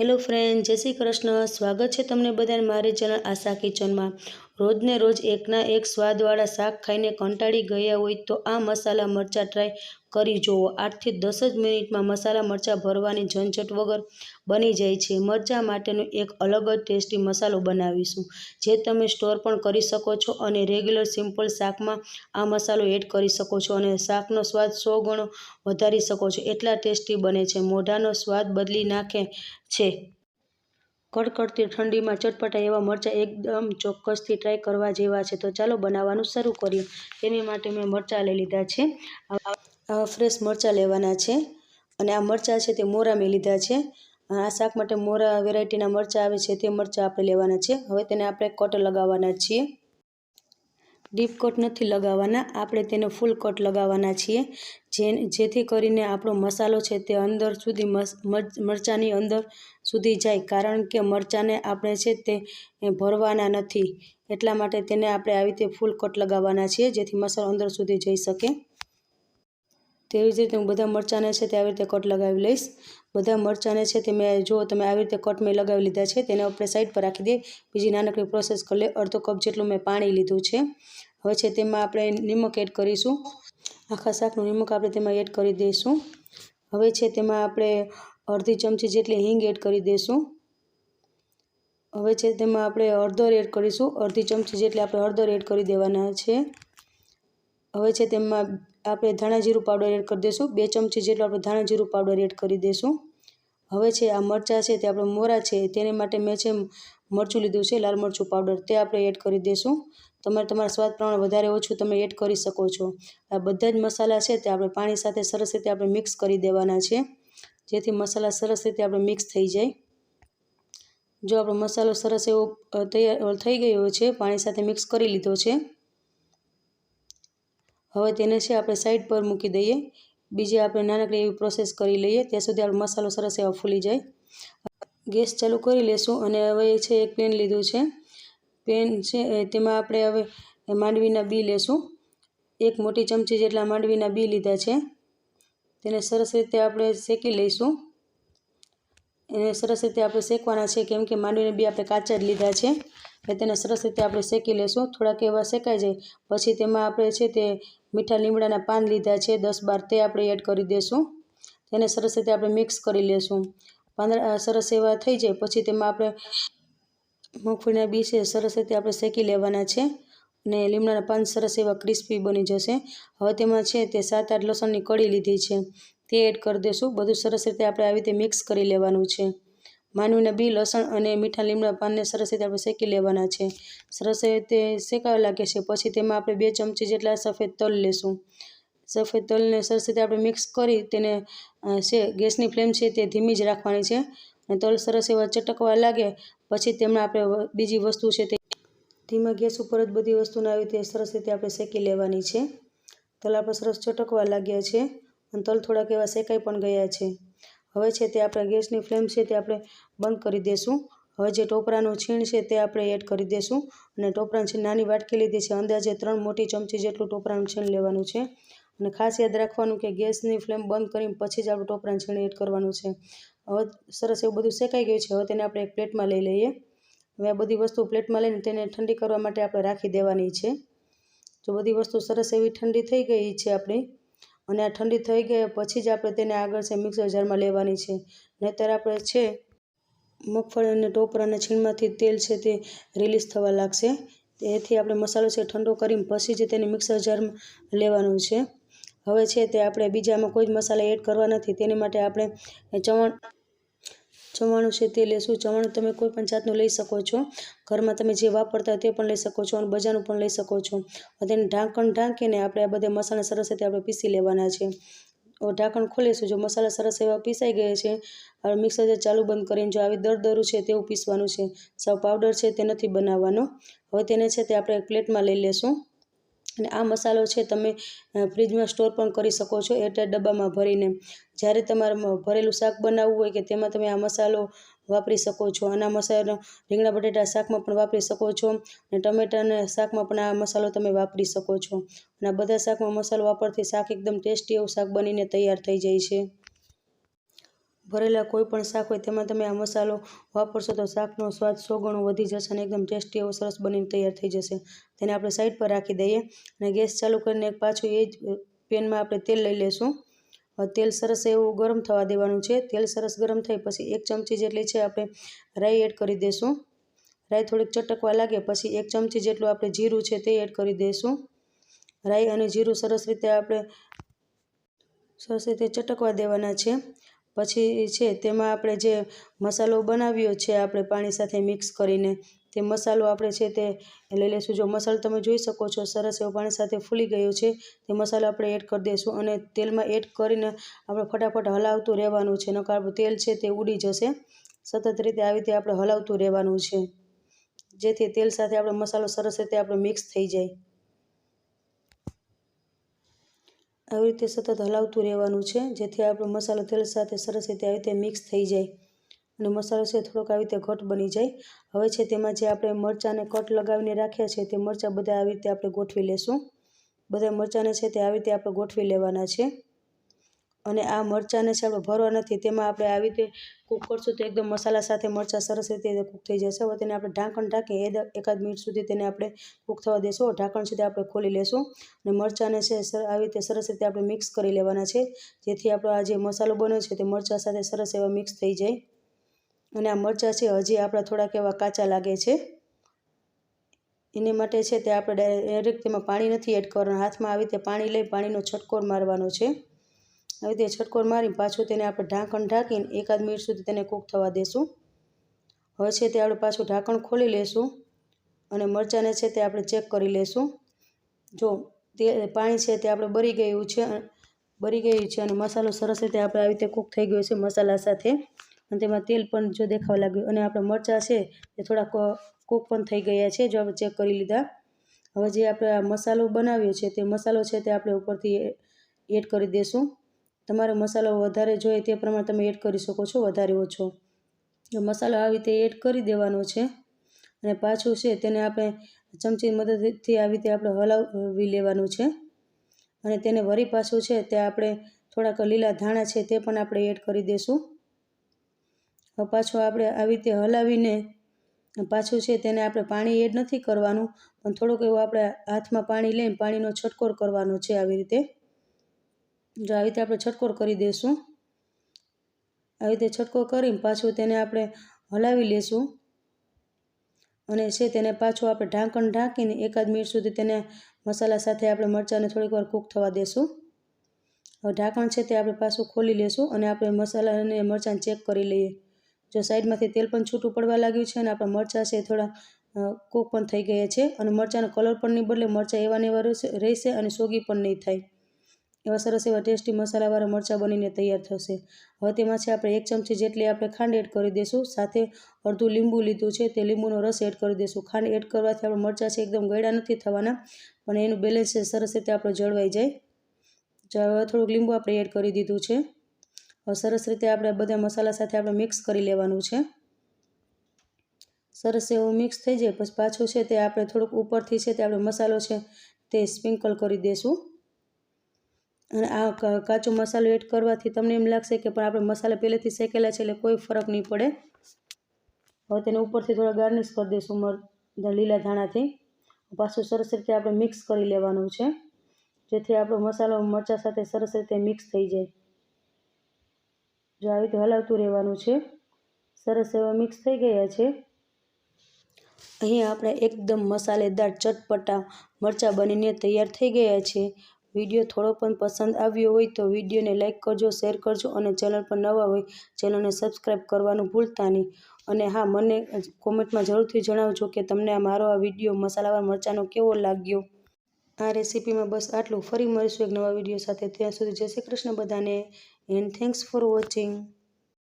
Hello friend જય શ્રી કૃષ્ણ. સ્વાગત છે તમને બધાને મારી ચેનલ આશા કિચનમાં. રોજને રોજ એકના એક સ્વાદવાળા શાક ખાઈને કંટાળી ગયા હોય તો આ મસાલા મરચાં ટ્રાય કરી જુઓ. આઠથી દસ જ મિનિટમાં મસાલા મરચાં ભરવાની ઝંઝટ વગર બની જાય છે. મરચાં માટેનો એક અલગ જ ટેસ્ટી મસાલો બનાવીશું, જે તમે સ્ટોર પણ કરી શકો છો અને રેગ્યુલર સિમ્પલ શાકમાં આ મસાલો એડ કરી શકો છો અને શાકનો સ્વાદ સો ગણો વધારી શકો છો. એટલા ટેસ્ટી બને છે. મોઢાનો સ્વાદ બદલી નાખે છે. કડકડતી ઠંડીમાં ચટપટા એવા મરચાં એકદમ ચોક્કસથી ટ્રાય કરવા જેવા છે. તો ચાલો બનાવવાનું શરૂ કરીએ. તેની માટે મેં મરચાં લઈ લીધા છે. આવા ફ્રેશ મરચાં લેવાના છે અને આ મરચાં છે તે મોરા મેં લીધા છે. આ શાક માટે મોરા વેરાયટીના મરચાં આવે છે તે મરચાં આપણે લેવાના છે. હવે તેને આપણે કટ લગાવવાના છીએ. ડીપ કટ નથી લગાવવાના. આપણે તેને ફૂલ કટ લગાવવાના છીએ. જે જેથી કરીને આપણો મસાલો છે તે અંદર સુધી મરચાંની અંદર સુધી જાય. કારણ કે મરચાંને આપણે છે તે ભરવાના નથી. એટલા માટે તેને આપણે આવી રીતે ફૂલ કટ લગાવવાના છીએ જેથી મસાલો અંદર સુધી જઈ શકે. તેવી જ રીતે હું બધા મરચાંને છે તે આવી રીતે કટ લગાવી લઈશ. બધા મરચાંને છે તે મેં જો તમે આવી રીતે કટ મેં લગાવી લીધા છે તેને આપણે સાઈડ પર રાખી દઈએ બીજી નાનકડી પ્રોસેસ કરી લે. અડધો કપ જેટલું મેં પાણી લીધું છે. હવે છે તેમાં આપણે નિમક એડ કરીશું. આખા શાકનું નિમક આપણે તેમાં એડ કરી દઈશું. હવે છે તેમાં આપણે અડધી ચમચી જેટલી હિંગ એડ કરી દઈશું. હવે છે તેમાં આપણે હળદર એડ કરીશું. અડધી ચમચી જેટલી આપણે હળદર એડ કરી દેવાના છે. હવે છે તેમાં આપણે ધાણા જીરું પાવડર એડ કરી દઈશું બે ચમચી જેટલું આપણે ધાણા જીરું પાવડર એડ કરી દઈશું હવે છે આ મરચાં છે તે આપણે મોરા છે તેને માટે મેં છે મરચું લીધું છે, લાલ મરચું પાવડર તે આપણે એડ કરી દઈશું તમારે તમારા સ્વાદ પ્રમાણે વધારે ઓછું તમે એડ કરી શકો છો. આ બધા જ મસાલા છે તે આપણે પાણી સાથે સરસ રીતે આપણે મિક્સ કરી દેવાના છે. જેથી મસાલા સરસ રીતે આપણે મિક્સ થઈ જાય. જો આપણો મસાલો સરસ એવો તૈયાર થઈ ગયો છે, પાણી સાથે મિક્સ કરી લીધો છે હવે તેને છે આપણે સાઈડ પર મૂકી દઈએ. બીજી આપણે નાનકડી એવી પ્રોસેસ કરી લઈએ. ત્યાં સુધી આપણો મસાલો સરસ એવો ફૂલી જાય. ગેસ ચાલુ કરી લેશું અને હવે છે એક પેન લીધું છે. પેન છે તેમાં આપણે હવે માંડવીના બી લેશું. એક મોટી ચમચી જેટલા માંડવીના બી લીધા છે. તેને સરસ રીતે આપણે શેકી લઈશું. એને સરસ રીતે આપણે શેકવાના છે, કેમ કે માંડવીના બી આપણે કાચા જ લીધા છે. એટલે તેને સરસ રીતે આપણે શેકી લેશું. થોડાક એવા શેકાઈ જાય. પછી તેમાં આપણે છે તે મીઠા લીમડાના પાન લીધા છે. દસ બાર તે આપણે એડ કરી દઈશું તેને સરસ રીતે આપણે મિક્સ કરી લેશું. પાંદડા સરસ એવા થઈ જાય. પછી તેમાં આપણે મગફળીના બી છે, સરસ રીતે આપણે શેકી લેવાના છે. અને લીમડાના પાન સરસ એવા ક્રિસ્પી બની જશે. હવે તેમાં છે તે સાત આઠ લસણની કળી લીધી છે. તે એડ કરી દઈશું બધું સરસ રીતે આપણે આવી રીતે મિક્સ કરી લેવાનું છે. માંડવીના બી લસણ અને મીઠા લીમડા પાનને સરસ રીતે આપણે શેકી લેવાના છે. સરસ રીતે શેકાવા લાગે છે. પછી તેમાં આપણે બે ચમચી જેટલા સફેદ તલ લેશું. સફેદ તલને સરસ રીતે આપણે મિક્સ કરી તેને છે, ગેસની ફ્લેમ છે તે ધીમી જ રાખવાની છે. અને તલ સરસ એવા ચટકવા લાગે, પછી તેમાં આપણે બીજી વસ્તુ છે તે ધીમા ગેસ ઉપર જ બધી વસ્તુને આવી રીતે સરસ રીતે આપણે શેકી લેવાની છે. તલ આપણે સરસ ચટકવા લાગ્યા છે અને તલ થોડાક એવા શેકાઈ પણ ગયા છે. હવે છે તે આપણે ગેસની ફ્લેમ છે તે આપણે બંધ કરી દઈશું હવે જે ટોપરાનું છીણ છે તે આપણે એડ કરી દઈશું અને ટોપરાનું છીણ નાની વાટકી લીધી છે. અંદાજે ત્રણ મોટી ચમચી જેટલું ટોપરાનું છીણ લેવાનું છે. અને ખાસ યાદ રાખવાનું કે ગેસની ફ્લેમ બંધ કરીને પછી જ આપણે ટોપરાનું છીણ એડ કરવાનું છે. હવે સરસ એવું બધું શેકાઈ ગયું છે. હવે તેને આપણે એક પ્લેટમાં લઈ લઈએ. હવે આ બધી વસ્તુ પ્લેટમાં લઈને તેને ઠંડી કરવા માટે આપણે રાખી દેવાની છે. જો બધી વસ્તુ સરસ એવી ઠંડી થઈ ગઈ છે આપણી અને આ ઠંડી થઈ ગઈ પછી જ આપણે તેને આગળ છે મિક્સર જારમાં લેવાની છે. નહીંતર આપણે છે મગફળી અને ટોપરાના છીણમાંથી તેલ છે તે રિલીઝ થવા લાગશે. તેથી આપણે મસાલો છે ઠંડો કરીને પછી જ તેને મિક્સર જારમાં લેવાનું છે. હવે છે તે આપણે બીજામાં કોઈ જ મસાલા એડ કરવા નથી. તેની માટે આપણે ચવણ ચવાણું છે તે લેશું. ચવાણું તમે કોઈ પણ જાતનું લઈ શકો છો. ઘરમાં તમે જે વાપરતા હોય તે પણ લઈ શકો છો અને બજારનું પણ લઈ શકો છો. તેને ઢાંકણ ઢાંકીને આપણે આ બધા મસાલા સરસ રીતે આપણે પીસી લેવાના છે. ઢાંકણ ખોલીશું. જો મસાલા સરસ એવા પીસાઈ ગયા છે, હવે મિક્સર જે ચાલુ બંધ કરીને જો આવી દરદરું છે તેવું પીસવાનું છે. સાવ પાવડર છે તે નથી બનાવવાનો. હવે તેને છે તે આપણે પ્લેટમાં લઈ લેશું. અને આ મસાલો છે તમે ફ્રીજમાં સ્ટોર પણ કરી શકો છો એરટાઈટ ડબ્બામાં ભરીને. જ્યારે તમારે ભરેલું શાક બનાવવું હોય કે તેમાં તમે આ મસાલો વાપરી શકો છો. આના મસાલો, રીંગણા બટેટા શાકમાં પણ વાપરી શકો છો અને ટમેટાના શાકમાં પણ આ મસાલો તમે વાપરી શકો છો. અને આ બધા શાકમાં મસાલો વાપરથી શાક એકદમ ટેસ્ટી એવું શાક બનીને તૈયાર થઈ જાય છે. ભરેલા કોઈ પણ શાક હોય તેમાં તમે આ મસાલો વાપરશો તો શાકનો સ્વાદ સો ગણો વધી જશે અને એકદમ ટેસ્ટી એવો સરસ બનીને તૈયાર થઈ જશે. તેને આપણે સાઈડ પર રાખી દઈએ અને ગેસ ચાલુ કરીને પાછું એ જ પેનમાં આપણે તેલ લઈ લેશું. તેલ સરસ એવું ગરમ થવા દેવાનું છે. તેલ સરસ ગરમ થાય પછી એક ચમચી જેટલી છે આપણે રાઈ એડ કરી દઈશું રાઈ થોડીક ચટકવા લાગે પછી એક ચમચી જેટલું આપણે જીરું છે તે એડ કરી દઈશું રાઈ અને જીરું સરસ રીતે આપણે, સરસ રીતે ચટકવા દેવાના છે. પછી છે તેમાં આપણે જે મસાલો બનાવ્યો છે આપણે પાણી સાથે મિક્સ કરીને, તે મસાલો આપણે છે તે લઈ લઈશું. જો મસાલો તમે જોઈ શકો છો, સરસ એવો પાણી સાથે ફૂલી ગયો છે, તે મસાલો આપણે એડ કરી દઈશું અને તેલમાં એડ કરીને આપણે ફટાફટ હલાવતું રહેવાનું છે. નકાર તેલ છે તે ઉડી જશે. સતત રીતે આવી રીતે આપણે હલાવતું રહેવાનું છે, જેથી તેલ સાથે આપણો મસાલો સરસ રીતે આપણે મિક્સ થઈ જાય. આવી રીતે સતત હલાવતું રહેવાનું છે, જેથી આપણો મસાલો તેલ સાથે સરસ રીતે આવી રીતે મિક્સ થઈ જાય અને મસાલો છે થોડોક આવી રીતે ઘટ બની જાય. હવે છે તેમાં જે આપણે મરચાંને કટ લગાવીને રાખ્યા છે, તે મરચાં બધા આવી રીતે આપણે ગોઠવી લેશું. બધા મરચાંને છે તે આવી રીતે આપણે ગોઠવી લેવાના છે. અને આ મરચાંને છે આપણે ભરવા નથી. તેમાં આપણે આવી રીતે કૂક કરશું તો એકદમ મસાલા સાથે મરચાં સરસ રીતે કૂક થઈ જશે. હવે તેને આપણે ઢાંકણ ઢાંકી એકાદ મિનિટ સુધી તેને આપણે કૂક થવા દેશું. ઢાંકણ સુધી આપણે ખોલી લેશું અને મરચાંને છે આવી રીતે સરસ રીતે આપણે મિક્સ કરી લેવાના છે. જેથી આપણો આ જે મસાલો બન્યો છે તે મરચાં સાથે સરસ એવા મિક્સ થઈ જાય. અને આ મરચાં છે હજી આપણા થોડાક એવા કાચા લાગે છે. એની માટે છે તે આપણે ડાયરેક્ટ તેમાં પાણી નથી એડ કરવાનું. હાથમાં આવી રીતે પાણી લઈ પાણીનો છટકોર મારવાનો છે. આવી રીતે છટકોર મારી પાછું તેને આપણે ઢાંકણ ઢાંકીને એકાદ મિનિટ સુધી તેને કૂક થવા દેશું. હવે છે તે આપણે પાછું ઢાંકણ ખોલી લેશું અને મરચાંને છે તે આપણે ચેક કરી લેશું. જો તે પાણી છે તે આપણે બળી ગયું છે બરી ગયું છે અને મસાલો સરસ રીતે આપણે આવી રીતે કૂક થઈ ગયો છે મસાલા સાથે. અને તેમાં તેલ પણ જો દેખાવા લાગ્યું અને આપણે મરચાં છે એ થોડાક કૂક પણ થઈ ગયા છે, જો આપણે ચેક કરી લીધા. હવે જે આપણે મસાલો બનાવ્યો છે તે મસાલો છે તે આપણે ઉપરથી એડ કરી દઈશું તમારે મસાલો વધારે જોઈએ તે પ્રમાણે તમે એડ કરી શકો છો, વધારે ઓછો. મસાલો આવી રીતે એડ કરી દેવાનો છે અને પાછું છે તેને આપણે ચમચી મદદથી આવી રીતે આપણે હલાવી લેવાનું છે અને તેને વરી પાછું છે તે આપણે થોડાક લીલા ધાણા છે તે પણ આપણે એડ કરી દઈશું પાછું આપણે આવી રીતે હલાવીને પાછું છે તેને આપણે પાણી એડ નથી કરવાનું પણ થોડુંક એવું આપણે હાથમાં પાણી લઈને પાણીનો છટકોર કરવાનો છે આવી રીતે. જો આવી રીતે આપણે છટકોર કરી દઈશું આવી રીતે છટકો કરીને પાછું તેને આપણે હલાવી લેશું. અને છે તેને પાછું આપણે ઢાંકણ ઢાંકીને એકાદ મિનિટ સુધી તેને મસાલા સાથે આપણે મરચાંને થોડીક વાર કૂક થવા દેશું. હવે ઢાંકણ છે તે આપણે પાછું ખોલી લેશું અને આપણે મસાલા અને મરચાં ચેક કરી લઈએ. જો સાઈડમાંથી તેલ પણ છૂટું પડવા લાગ્યું છે અને આપણા મરચાં છે થોડા કૂક પણ થઈ ગયા છે અને મરચાંનો કલર પણ નહીં બદલે મરચાં એવા ને એવા રહેશે અને સોગી પણ નહીં થાય. એવા સરસ એવા ટેસ્ટી મસાલાવાળા મરચાં બનીને તૈયાર થશે. હવે તેમાં છે આપણે એક ચમચી જેટલી આપણે ખાંડ એડ કરી દઈશું સાથે અડધું લીંબુ લીધું છે. તે લીંબુનો રસ એડ કરી દઈશું ખાંડ એડ કરવાથી આપણે મરચાં છે એકદમ ગળ્યા નથી થવાના, પણ એનું બેલેન્સ છે સરસ રીતે આપણે જળવાઈ જાય. હવે થોડુંક લીંબુ આપણે એડ કરી દીધું છે. હવે સરસ રીતે આપણે બધા મસાલા સાથે આપણે મિક્સ કરી લેવાનું છે. સરસ એવું મિક્સ થઈ જાય, પછી પાછું છે તે આપણે થોડુંક ઉપરથી છે તે આપણે મસાલો છે તે સ્પ્રિંકલ કરી દઈશું અને આ કાચો મસાલો એડ કરવાથી તમને એમ લાગશે કે પણ આપણે મસાલા પહેલેથી શેકેલા છે એટલે કોઈ ફરક નહીં પડે. હવે તેને ઉપરથી થોડા ગાર્નિશ કરી દઈશું લીલા ધાણાથી. પાછું સરસ રીતે આપણે મિક્સ કરી લેવાનું છે. જેથી આપણો મસાલો મરચાં સાથે સરસ રીતે મિક્સ થઈ જાય. જો આવી રીતે હલાવતું રહેવાનું છે. સરસ એવા મિક્સ થઈ ગયા છે. અહીં આપણે એકદમ મસાલેદાર ચટપટા મરચાં બનીને તૈયાર થઈ ગયા છે. વીડિયો થોડો પણ પસંદ આવ્યો હોય તો વિડીયોને લાઇક કરજો, શેર કરજો અને ચેનલ પર નવા હોય, ચેનલને સબસ્ક્રાઈબ કરવાનું ભૂલતા નહીં. અને હા, મને કોમેન્ટમાં જરૂરથી જણાવજો કે તમને આ મારો આ વીડિયો મસાલાવાર મરચાંનો કેવો લાગ્યો? આ રેસીપીમાં બસ આટલું. ફરી મળીશું એક નવા વીડિયો સાથે. ત્યાં સુધી જય શ્રી કૃષ્ણ બધાને એન્ડ થેન્ક્સ ફોર વોચિંગ